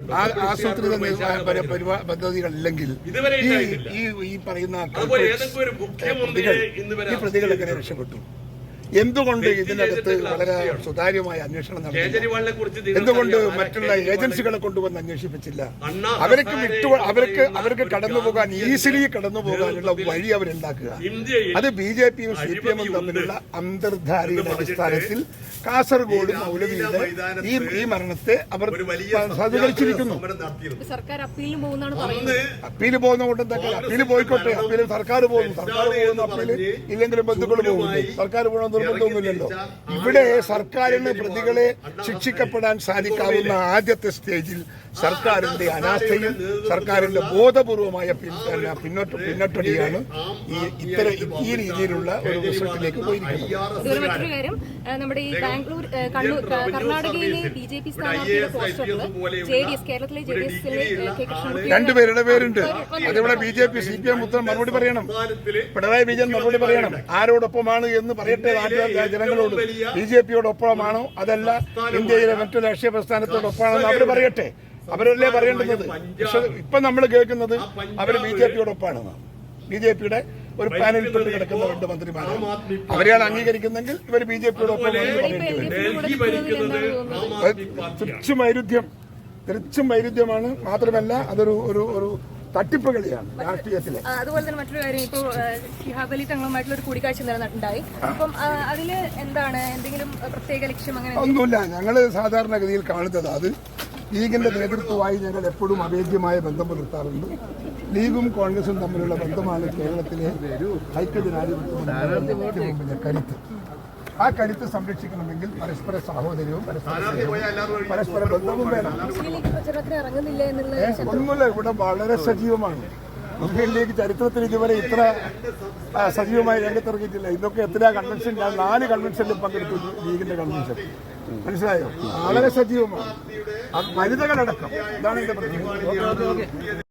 ആ- ആസൂത്രിത പദ്ധതികളില്ലെങ്കിൽ ഈ പറയുന്ന ഈ പ്രതികൾ എങ്ങനെ രക്ഷപ്പെട്ടു? എന്തുകൊണ്ട് ഇതിനകത്ത് വളരെ സുതാര്യമായ അന്വേഷണം നടത്തി എന്തുകൊണ്ട് മറ്റുള്ള ഏജൻസികളെ കൊണ്ടുവന്ന് അന്വേഷിപ്പിച്ചില്ല? അവർക്ക് വിട്ടു അവർക്ക് അവർക്ക് കടന്നു പോകാൻ ഈസിലി കടന്നു പോകാനുള്ള വഴി അവരുണ്ടാക്കുക. അത് ബി ജെ പിയും സി പി എമ്മും തമ്മിലുള്ള അന്തർധാരയുടെ അടിസ്ഥാനത്തിൽ കാസർഗോഡ് മൗലവിയുടെ ഈ ഈ മരണത്തെ അവർ സഹകരിച്ചിരിക്കുന്നു അപ്പീൽ പോകുന്ന കൊണ്ട് എന്തൊക്കെ അപ്പീൽ പോയിക്കോട്ടെ. അപ്പീൽ സർക്കാർ പോകുന്നു. സർക്കാർ പോകുന്ന. അപ്പീൽ ഇല്ലെങ്കിലും ബന്ധുക്കൾ പോകുന്നു. സർക്കാർ പോകണം നിർബന്ധമൊന്നുമില്ലല്ലോ ഇവിടെ സർക്കാരിന് പ്രതികളെ ശിക്ഷിക്കപ്പെടാൻ സാധിക്കാവുന്ന ആദ്യത്തെ സ്റ്റേജിൽ സർക്കാരിന്റെ അനാസ്ഥയും സർക്കാരിന്റെ ബോധപൂർവമായ പിന്നോട്ട് പിന്നോട്ടടിയാണ് ഈ ഇത്തരം ഈ രീതിയിലുള്ള ഒരു റിസൾട്ടിലേക്ക് പോയിരിക്കുന്നത് മറ്റൊരു കാര്യം നമ്മുടെ ഈ ബാംഗ്ലൂർ കണ്ണൂർ കർണാടകയിലെ ബി ജെ പി സ്ഥാനാർത്ഥിയുടെ പോസ്റ്ററിൽ ജെ ഡി എസ് കേരളത്തിലെ ജെ ഡി എസിലെ കെ കൃഷ്ണൻകുട്ടി രണ്ടുപേരുടെ പേരുണ്ട്. അതിവിടെ B J P C P M ഉത്തരം മറുപടി പറയണം. പിണറായി വിജയൻ മറുപടി പറയണം. ആരോടൊപ്പമാണ് എന്ന് പറയട്ടെ ജനങ്ങളോട് ബി ജെ പിയോടൊപ്പമാണോ അതല്ല ഇന്ത്യയിലെ മറ്റു രാഷ്ട്രീയ പ്രസ്ഥാനത്തോടൊപ്പമാണെന്ന് അവർ പറയട്ടെ. അവരല്ലേ പറയേണ്ടുന്നത്? പക്ഷെ ഇപ്പൊ നമ്മൾ കേൾക്കുന്നത് അവർ ബി ജെ പിയോടൊപ്പമാണെന്ന് ബി ജെ പിയുടെ ഒരു പാനലിൽ പെട്ട് കിടക്കുന്ന രണ്ട് മന്ത്രിമാരാണ്. അവരെയാണ് അംഗീകരിക്കുന്നെങ്കിൽ ഇവർ ബി ജെ പിയോടൊപ്പം തിരിച്ചും വൈരുദ്ധ്യം തിരിച്ചും വൈരുദ്ധ്യമാണ്. മാത്രമല്ല അതൊരു ഒരു ഒരു തട്ടിപ്പ് കളിയാണ് രാഷ്ട്രീയത്തിലെ. അതുപോലെ തന്നെ മറ്റൊരു കാര്യം ഇപ്പോൾ ഷിഹാബ് അലി തങ്ങളുമായിട്ടുള്ള ഒരു കൂടിക്കാഴ്ച നടന്നിട്ടുണ്ടായി. അപ്പം അതിൽ എന്താണ്? എന്തെങ്കിലും പ്രത്യേക ലക്ഷ്യം അങ്ങനെ ഒന്നുമില്ല. ഞങ്ങൾ സാധാരണഗതിയിൽ കാണുന്നത് അത് ലീഗിന്റെ നേതൃത്വമായി ഞങ്ങൾ എപ്പോഴും അവേദ്യമായ ബന്ധം പുലർത്താറുണ്ട്. ലീഗും കോൺഗ്രസും തമ്മിലുള്ള ബന്ധമാണ് കേരളത്തിലെ ഐക്യജനാധിപത്യ കരുത്ത്. ആ കരുത്ത് സംരക്ഷിക്കണമെങ്കിൽ പരസ്പര സഹോദര്യവും പരസ്പര ബന്ധവും വേണം. ഒന്നുമില്ല ഇവിടെ വളരെ സജീവമാണ്. മുസ്ലിം ലീഗ് ചരിത്രത്തിൽ ഇതുവരെ ഇത്ര സജീവമായി രംഗത്തിറങ്ങിയിട്ടില്ല. ഇതൊക്കെ എത്ര കൺവെൻഷൻ ഞാൻ നാല് കൺവെൻഷനിൽ പങ്കെടുത്തു ലീഗിന്റെ കൺവെൻഷൻ മനസ്സിലായോ? വളരെ സജീവമാണ്. വനിതകളടക്കം. ഇതാണ് ഇതിന്റെ പ്രത്യേകത